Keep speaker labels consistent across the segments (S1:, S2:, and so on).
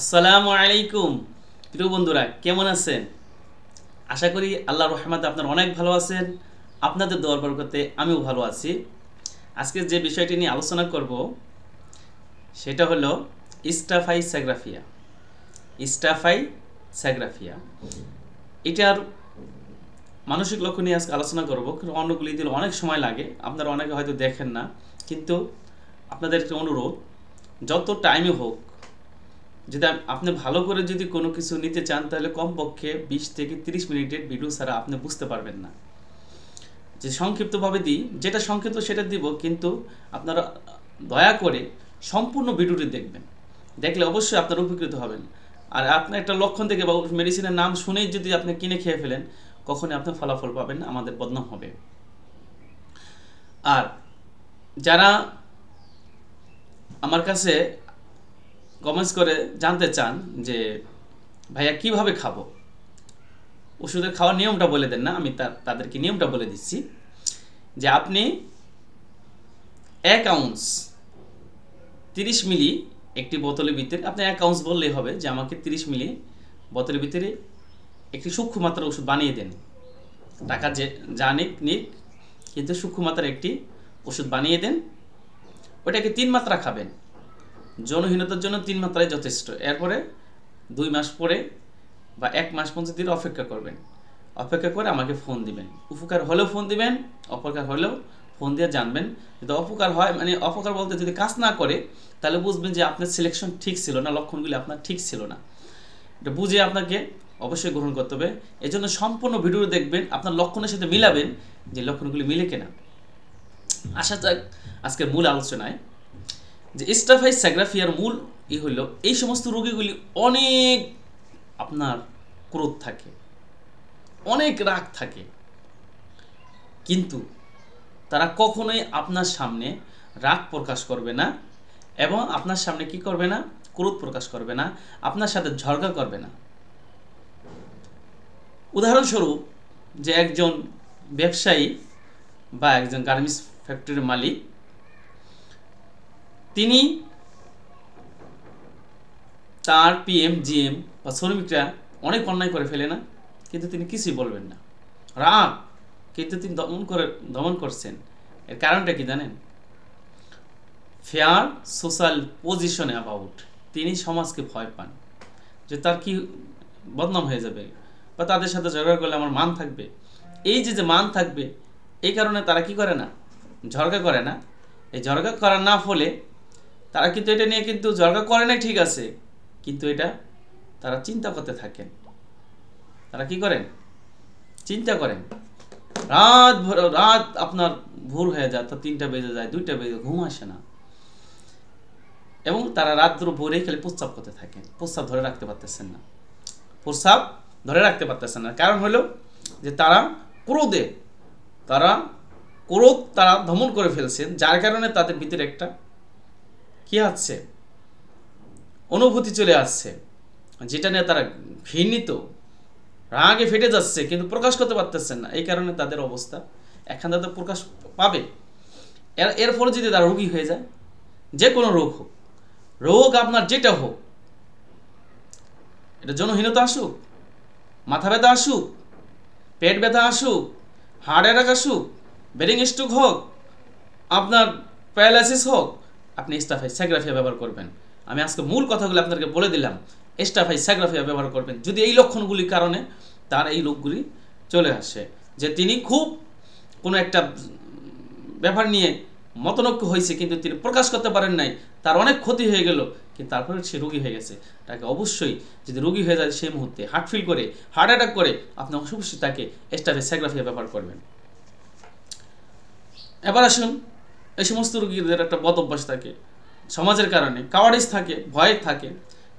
S1: আসসালামু আলাইকুম। প্রিয় বন্ধুরা, কেমন আছেন? আশা করি আল্লাহ রহমতে আপনার অনেক ভালো আছেন। আপনাদের দোয়ার বরকতে আমিও ভালো আছি। আজকে যে বিষয়টি নিয়ে আলোচনা করব, সেটা হলো ইস্টাফাই স্যাগ্রাফিয়া। ইস্টাফাই স্যাগ্রাফিয়া। এটার মানসিক লক্ষ্য নিয়ে আজকে আলোচনা করব অন্যগুলি দিলে অনেক সময় লাগে, আপনারা অনেকে হয়তো দেখেন না। কিন্তু আপনাদের একটা অনুরোধ, যত টাইমে হোক যদি আপনি ভালো করে যদি কোনো কিছু নিতে চান, তাহলে কমপক্ষে বিশ থেকে তিরিশ মিনিটের ভিডিও ছাড়া আপনি বুঝতে পারবেন না। যে সংক্ষিপ্তভাবে দিই, যেটা সংক্ষিপ্ত সেটা দিব, কিন্তু আপনারা দয়া করে সম্পূর্ণ ভিডিওটি দেখবেন। দেখলে অবশ্যই আপনারা উপকৃত হবেন। আর আপনার একটা লক্ষণ থেকে বা মেডিসিনের নাম শুনেই যদি আপনি কিনে খেয়ে ফেলেন, কখনই আপনি ফলাফল পাবেন আমাদের বদনাম হবে। আর যারা আমার কাছে কমেন্টস করে জানতে চান যে, ভাইয়া, কীভাবে খাব? ওষুধের খাওয়ার নিয়মটা বলে দেন না, আমি তাদেরকে নিয়মটা বলে দিচ্ছি যে, আপনি এক আউন্স তিরিশ মিলি একটি বোতলের ভিতরে, আপনি এক আউন্স বললেই হবে যে, আমাকে তিরিশ মিলি বোতলের ভিতরে একটি সূক্ষ্ম মাত্রার ওষুধ বানিয়ে দেন। টাকা যে, যা নিক নিক, কিন্তু সূক্ষ্ম মাত্রার একটি ওষুধ বানিয়ে দেন। ওটাকে তিন মাত্রা খাবেন। যৌনহীনতার জন্য তিন মাত্রায় যথেষ্ট। এরপরে দুই মাস পরে বা এক মাস পর্যন্ত দিন অপেক্ষা করবেন। অপেক্ষা করে আমাকে ফোন দিবেন। উপকার হলেও ফোন দিবেন, অপকার হলেও ফোন দিয়ে জানবেন। যদি অপকার হয় মানে অপকার বলতে যদি কাজ না করে, তাহলে বুঝবেন যে আপনার সিলেকশন ঠিক ছিল না, লক্ষণগুলি আপনার ঠিক ছিল না। এটা বুঝে আপনাকে অবশ্যই গ্রহণ করতে হবে। এই জন্য সম্পূর্ণ ভিডিও দেখবেন, আপনার লক্ষণের সাথে মিলাবেন যে লক্ষণগুলি মিলে কিনা। আসা যাক আজকের মূল আলোচনায় যে স্টাফাই স্যাগ্রাফিয়ার মূল ই হইল, এই সমস্ত রোগীগুলি অনেক আপনার ক্রোধ থাকে, অনেক রাগ থাকে। কিন্তু তারা কখনোই আপনার সামনে রাগ প্রকাশ করবে না এবং আপনার সামনে কি করবে না? ক্রোধ প্রকাশ করবে না, আপনার সাথে ঝগড়া করবে না। উদাহরণস্বরূপ যে একজন ব্যবসায়ী বা একজন গার্মেন্টস ফ্যাক্টরির মালিক তিনি তার পিএম জিএম বা শ্রমিকরা অনেক অন্যায় করে ফেলে না, কিন্তু তিনি কিছুই বলবেন না। রাগ কিন্তু তিনি দমন করে দমন করছেন। এর কারণটা কি জানেন? ফেয়ার সোশ্যাল পজিশন অ্যাবাউট তিনি সমাজকে ভয় পান, যে তার কি বদনাম হয়ে যাবে বা তাদের সাথে ঝগড়া করলে আমার মান থাকবে। এই যে যে মান থাকবে, এই কারণে তারা কি করে না? ঝগড়া করে না। এই ঝগড়া করার না ফলে তারা কিন্তু এটা নিয়ে কিন্তু ঝগড়া করে না ঠিক আছে। কিন্তু এটা তারা চিন্তা করতে থাকেন। তারা কি করেন? চিন্তা করেন। রাত ভর, রাত আপনার ভোর হয়ে যায় তো তিনটা বেজে যায়, দুইটা বেজে, ঘুম আসে না। এবং তারা রাত ধরে ভোরেই খালি প্রস্তাব করতে থাকেন। প্রস্তাব ধরে রাখতে পারতেছেন না। প্রস্তাব ধরে রাখতে পারতেছেন না। কারণ হলো যে তারা ক্রোধে, তারা ক্রোধ তারা দমন করে ফেলছেন, যার কারণে তাদের ভিতরে একটা কি আসছে অনুভূতি চলে আসছে। যেটা নিয়ে তারা ঘৃণিত, রাগে ফেটে যাচ্ছে, কিন্তু প্রকাশ করতে পারতেছেন না। এই কারণে তাদের অবস্থা এখান তাদের প্রকাশ পাবে। এর ফলে যদি তারা রোগী হয়ে যায়, যে কোনো রোগ হোক, রোগ আপনার যেটা হোক, এটা জনহীনতা আসুক, মাথা ব্যথা আসুক, পেট ব্যথা আসুক, হার্ট অ্যাটাক আসুক বেরিং স্ট্রোক হোক, আপনার প্যারালাইসিস হোক আপনি স্টাফাই স্যাগ্রাফিয়া ব্যবহার করবেন। আমি আজকে মূল কথাগুলো আপনাদেরকে বলে দিলাম স্টাফাই স্যাগ্রাফিয়া ব্যবহার করবেন। যদি এই লক্ষণগুলির কারণে তার এই রোগগুলি চলে আসে, যে তিনি খুব কোনো একটা ব্যাপার নিয়ে মতনৈক্য হয়েছে, কিন্তু তিনি প্রকাশ করতে পারেন নাই, তার অনেক ক্ষতি হয়ে গেল, কিন্তু তারপরে সে রোগী হয়ে গেছে। তাকে অবশ্যই যদি রোগী হয়ে যায় সেই মুহূর্তে হার্ট ফিল করে হার্ট অ্যাটাক করে, আপনি অবশ্যই তাকে স্টাফে স্যাগ্রাফিয়া ব্যবহার করবেন। এবার আসুন এই সমস্ত রোগীদের একটা বদ অভ্যাস থাকে। সমাজের কারণে। কাওয়ারিস থাকে ভয় থাকে।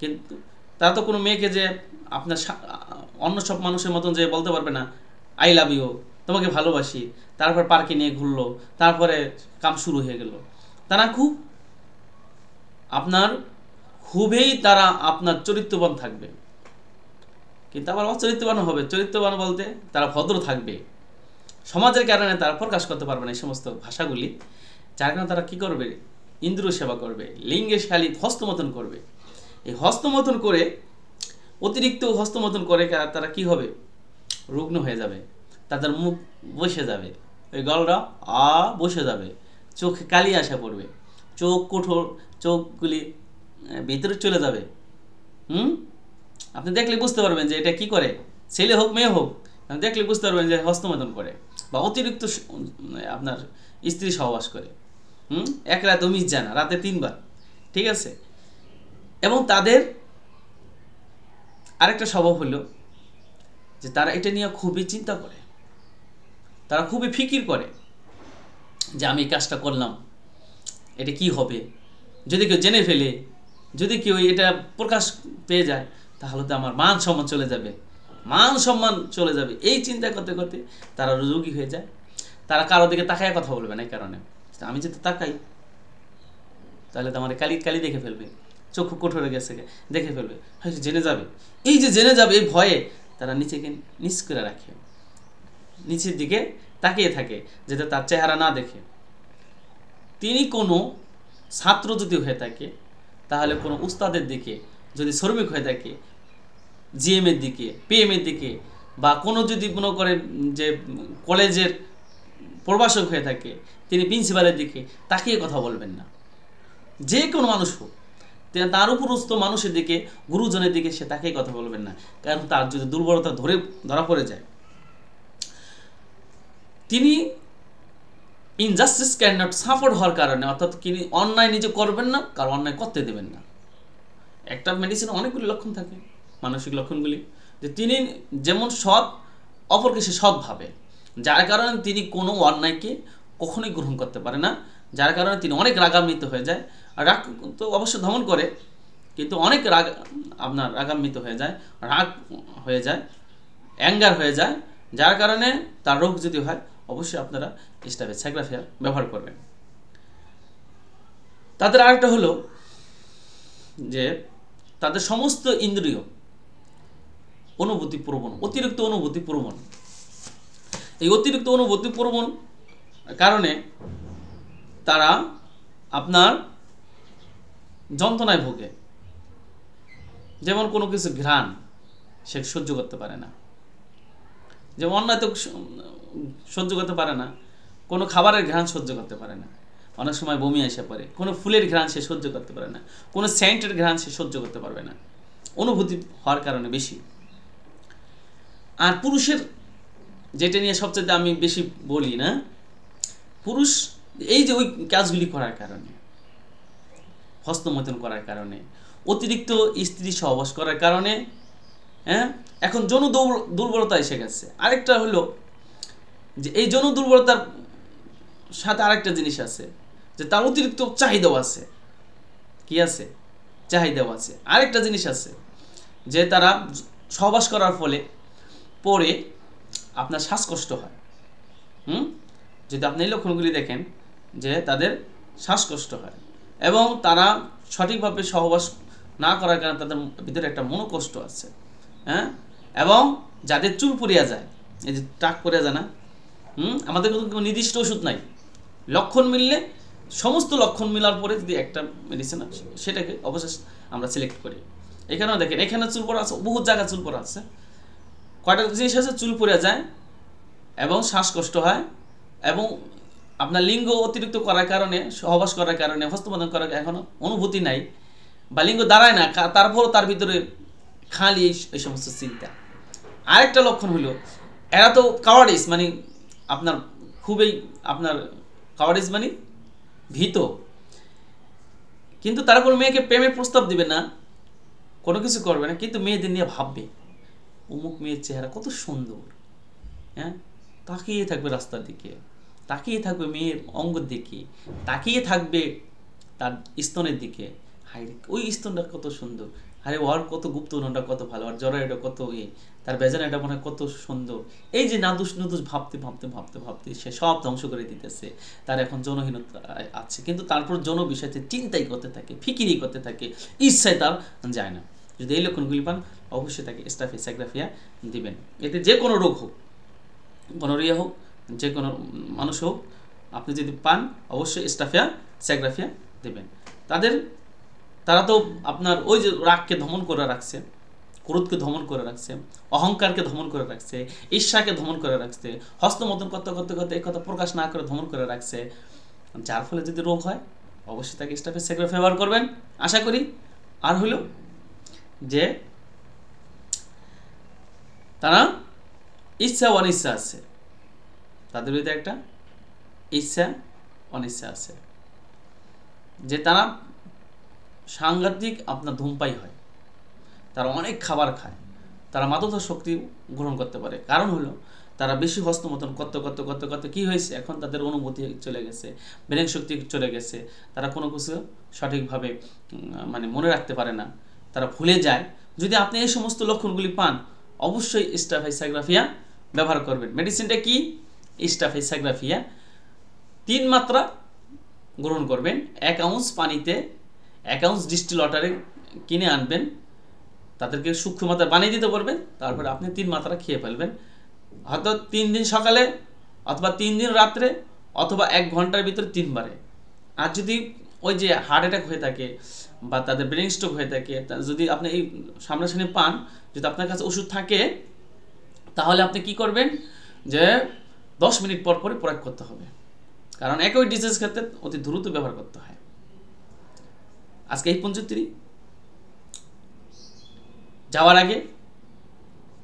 S1: কিন্তু তারা তো কোনো মেয়েকে যে আপনার অন্য সব মানুষের মতন যে বলতে পারবে না আই লাভ ইউ তোমাকে ভালোবাসি। তারপর পার্কে নিয়ে ঘুরলো, তারপরে কাম শুরু হয়ে গেল। তারা খুব, আপনার খুবই তারা আপনার চরিত্রবান থাকবে। কিন্তু আবার অচরিত্রবান হবে। চরিত্রবান বলতে তারা ভদ্র থাকবে। সমাজের কারণে তারা প্রকাশ করতে পারবে না এই সমস্ত ভাষাগুলি। যার কারণে তারা কি করবে? ইন্দ্র সেবা করবে লিঙ্গে শালী হস্তমতন করবে। এই হস্তমথন করে, অতিরিক্ত হস্তমথন করে তারা কি হবে? রুগ্ন হয়ে যাবে। তাদের মুখ বসে যাবে। ওই গলটা আ বসে যাবে। চোখে কালি আসা পড়বে। চোখ কঠোর, চোখগুলি ভিতরে চলে যাবে। হুম? আপনি দেখলে বুঝতে পারবেন যে এটা কি করে? ছেলে হোক, মেয়ে হোক দেখলে বুঝতে পারবেন যে হস্তমোদন করে বা অতিরিক্ত আপনার স্ত্রী সহবাস করে। হুম? এক রাতে মিস যায় না রাতে তিনবার, ঠিক আছে? এবং তাদের আরেকটা স্বভাব হলো যে তারা এটা নিয়ে খুবই চিন্তা করে। তারা খুবই ফিকির করে যে আমি এই কাজটা করলাম, এটা কি হবে? যদি কেউ জেনে ফেলে, যদি কেউ এটা প্রকাশ পেয়ে যায়, তাহলে তো আমার মান সম্মান চলে যাবে। মান সম্মান চলে যাবে। এই চিন্তা করতে করতে তারা রোগী হয়ে যায়। তারা কারও দিকে তাকায় কথা বলবে না এই কারণে। আমি যদি তাকাই, তাহলে তো আমার কালি কালি দেখে ফেলবে। চক্ষু কঠোরে গেছে দেখে ফেলবে। হয়তো জেনে যাবে। এই যে জেনে যাবে, এই ভয়ে তারা নিচেকে নিচ করে রাখে। নিচের দিকে তাকিয়ে থাকে, যাতে তার চেহারা না দেখে। তিনি কোনো ছাত্র যদি হয়ে থাকে, তাহলে কোনো উস্তাদের দিকে, যদি শ্রমিক হয়ে থাকে জিএম এর দিকে পিএম এর দিকে, বা কোনো যদি মনে করেন যে কলেজের প্রভাষক হয়ে থাকে তিনি প্রিন্সিপালের দিকে তাকিয়ে কথা বলবেন না। যে কোনো মানুষ হোক তার উপরস্থ মানুষের দিকে, গুরুজনের দিকে সে তাকেই কথা বলবেন না। কারণ তার যদি দুর্বলতা ধরে, ধরা পড়ে যায়। তিনি ইনজাস্টিস ক্যান নট সাপোর্ট হওয়ার কারণে, অর্থাৎ তিনি অন্যায় নিজে করবেন না কারও অন্যায় করতে দেবেন না। একটা মেডিসিনে অনেকগুলি লক্ষণ থাকে, মানসিক লক্ষণগুলি। যে তিনি যেমন সৎ, অপরকে সে সৎ ভাবে। যার কারণে তিনি কোনো অন্যায়কে কখনোই গ্রহণ করতে পারে না, যার কারণে তিনি অনেক রাগান্বিত হয়ে যায়। রাগ তো অবশ্য দমন করে, কিন্তু অনেক রাগ আপনার রাগান্বিত হয়ে যায়, রাগ হয়ে যায়, অ্যাঙ্গার হয়ে যায়, যার কারণে তার রোগ যদি হয়, অবশ্যই আপনারা স্টাফে স্যাগ্রাফিয়া ব্যবহার করবেন। তাদের আরেকটা হলো যে তাদের সমস্ত ইন্দ্রিয় অনুভূতি প্রবণ, অতিরিক্ত অনুভূতি প্রবণ। এই অতিরিক্ত অনুভূতি প্রবণ কারণে তারা আপনার যন্ত্রণায় ভোগে। যেমন কোনো কিছু ঘ্রাণ, সে সহ্য করতে পারে না। যেমন অন্যায় তো সহ্য করতে পারে না, কোনো খাবারের ঘ্রাণ সহ্য করতে পারে না। অনেক সময় বমি এসে পড়ে, কোনো ফুলের ঘ্রাণ সে সহ্য করতে পারে না, কোনো সেন্টের ঘ্রাণ সে সহ্য করতে পারবে না। অনুভূতি হওয়ার কারণে বেশি। আর পুরুষের যেটা নিয়ে সবচেয়ে আমি বেশি বলি না পুরুষ, এই যে ওই কাজগুলি করার কারণে, হস্তমৈথুন করার কারণে, অতিরিক্ত স্ত্রী সহবাস করার কারণে হ্যাঁ? এখন যৌন দুর্বল- দুর্বলতা এসে গেছে। আরেকটা হলো যে এই যৌন দুর্বলতার সাথে আরেকটা জিনিস আছে, যে তার অতিরিক্ত চাহিদাও আছে। কি আছে? চাহিদাও আছে। আরেকটা জিনিস আছে, যে তারা সহবাস করার ফলে পরে আপনার শ্বাসকষ্ট হয়। হুম? যদি আপনি লক্ষণগুলি দেখেন যে তাদের শ্বাসকষ্ট হয় এবং তারা সঠিকভাবে সহবাস না করার কারণে তাদের ভিতরে একটা মনোকষ্ট আছে হ্যাঁ? এবং যাদের চুল পড়িয়া যায়, এই যে টাক পড়িয়া যায় না, হুম? আমাদের কোনো নির্দিষ্ট ওষুধ নাই। লক্ষণ মিললে, সমস্ত লক্ষণ মিলার পরে যদি একটা মেডিসিন সেটাকে অবশ্যই আমরা সিলেক্ট করি। এখানেও দেখেন, এখানে চুল পড়া আছে, বহুত জায়গায় চুল পড়া আছে। কয়টা জিনিস আছে? চুল পড়ে যায় এবং শ্বাসকষ্ট হয় এবং আপনার লিঙ্গ অতিরিক্ত করার কারণে, সহবাস করার কারণে হস্তমোদন করার এখনও অনুভূতি নাই বা লিঙ্গ দাঁড়ায় না তারপরও তার ভিতরে খালি এই সমস্ত চিন্তা। আরেকটা লক্ষণ হলো, এরা তো কাওয়ার্ডিস মানে আপনার খুবই আপনার কাওয়ার্ডিস মানে ভীত। কিন্তু তারা কোনো মেয়েকে প্রেমের প্রস্তাব দিবে না, কোনো কিছু করবে না, কিন্তু মেয়েদের নিয়ে ভাববে, অমুক মেয়ের চেহারা কত সুন্দর। হ্যাঁ? তাকিয়ে থাকবে রাস্তার দিকে। তাকিয়ে থাকবে মেয়ের অঙ্গের দিকে তাকিয়ে থাকবে তার স্তনের দিকে। রে, ওই স্তনটা কত সুন্দর। আরে ওর কত গুপ্ত ওটা কত ভালো আর জরায়ুটা কত ইয়ে তার বেজানাটা মনে হয় কত সুন্দর। এই যে নাদুস নুদুস ভাবতে ভাবতে ভাবতে ভাবতে সে সব ধ্বংস করে দিতেছে। তার এখন জনহীনতা আছে কিন্তু তারপর জন বিষয়তে চিন্তাই করতে থাকে ফিকিরি করতে থাকে ইচ্ছায় তার যায় না। যদি এই লক্ষণগুলি পান অবশ্যই তাকে স্টাফে স্যাগ্রাফিয়া দিবেন। এতে যে কোনো রোগ হোক গনোরিয়া হোক যে কোনো মানুষ হোক, আপনি যদি পান, অবশ্যই স্টাফিয়া স্যাগ্রাফিয়া দেবেন। তাদের, তারা তো আপনার ওই যে রাগকে দমন করে রাখছে, ক্রোধকে দমন করে রাখছে, অহংকারকে দমন করে রাখছে, ঈর্ষাকে দমন করে রাখছে হস্তমতন করতে করতে করতে এই কথা প্রকাশ না করে দমন করে রাখছে, যার ফলে যদি রোগ হয়, অবশ্যই তাকে স্টাফের সেক্রেটারি ফেভার করবেন। আশা করি আর হলো যে তারা ইচ্ছা, অনিচ্ছা আছে। তাদের ভিতরে একটা ইচ্ছা, অনিচ্ছা আছে। যে তারা সাংঘাতিক আপনার ধূমপাই হয়। তারা অনেক খাবার খায়। তারা মাদক শক্তি গ্রহণ করতে পারে। কারণ হলো, তারা বেশি হস্তমতন করতে করতে করতে করতে কী হয়েছে? এখন তাদের অনুভূতি চলে গেছে, ব্রেন শক্তি চলে গেছে। তারা কোনো কিছু সঠিকভাবে মানে মনে রাখতে পারে না। তারা ভুলে যায়। যদি আপনি এই সমস্ত লক্ষণগুলি পান, অবশ্যই স্টাফাইসাগ্রাফিয়া ব্যবহার করবেন। মেডিসিনটা কি? স্টাফাইসাগ্রাফিয়া তিন মাত্রা গ্রহণ করবেন, এক আউন্স পানিতে, এক আউন্স ডিস্টিল ওয়াটারে কিনে আনবেন, তাদেরকে সূক্ষ্ম মাত্রা বানিয়ে দিতে পারবেন তারপরে আপনি তিন মাত্রা খেয়ে ফেলবেন। হয়তো তিন দিন সকালে অথবা তিন দিন রাত্রে অথবা এক ঘণ্টার ভিতরে তিনবারে। আর যদি ওই যে হার্ট অ্যাটাক হয়ে থাকে বা তাদের ব্রেন স্ট্রোক হয়ে থাকে যদি আপনি এই সামনাসামনি পান, যদি আপনার কাছে ওষুধ থাকে, তাহলে আপনি কি করবেন যে দশ মিনিট পর পরে প্রয়োগ করতে হবে। কারণ একই ডিজিজ ক্ষেত্রে অতি দ্রুত ব্যবহার করতে হয়। আজকে এই পঞ্চত্রি। যাওয়ার আগে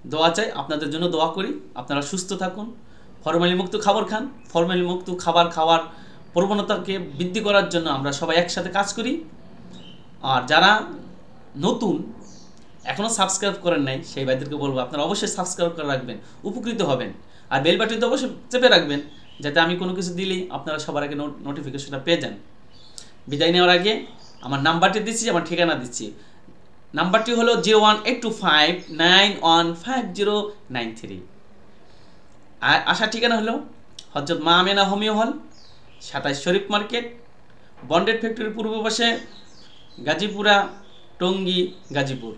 S1: দোয়া চাই, আপনাদের জন্য দোয়া করি। আপনারা সুস্থ থাকুন। ফরমালি মুক্ত খাবার খান। ফরমালি মুক্ত খাবার খাওয়ার প্রবণতাকে বৃদ্ধি করার জন্য আমরা সবাই একসাথে কাজ করি। আর যারা নতুন এখনও সাবস্ক্রাইব করেন নাই, সেই ভাইদেরকে বলব, আপনারা অবশ্যই সাবস্ক্রাইব করে রাখবেন। উপকৃত হবেন। আর বেল বাটনটা অবশ্যই চেপে রাখবেন, যাতে আমি কোনো কিছু দিলেই আপনারা সবার আগে নোটিফিকেশনটা পেয়ে যান। বিদায় নেওয়ার আগে আমার নাম্বারটি দিচ্ছি, আমার ঠিকানা দিচ্ছি। নাম্বারটি হলো zero one eight two five nine one five zero nine three আর আসার ঠিকানা হলো হজরত মা আমেনা হোমিও হল, সাতাইশ শরীফ মার্কেট, বন্ডেড ফ্যাক্টরির পূর্ব পাশে গাজীপুরা, টঙ্গী, গাজীপুর।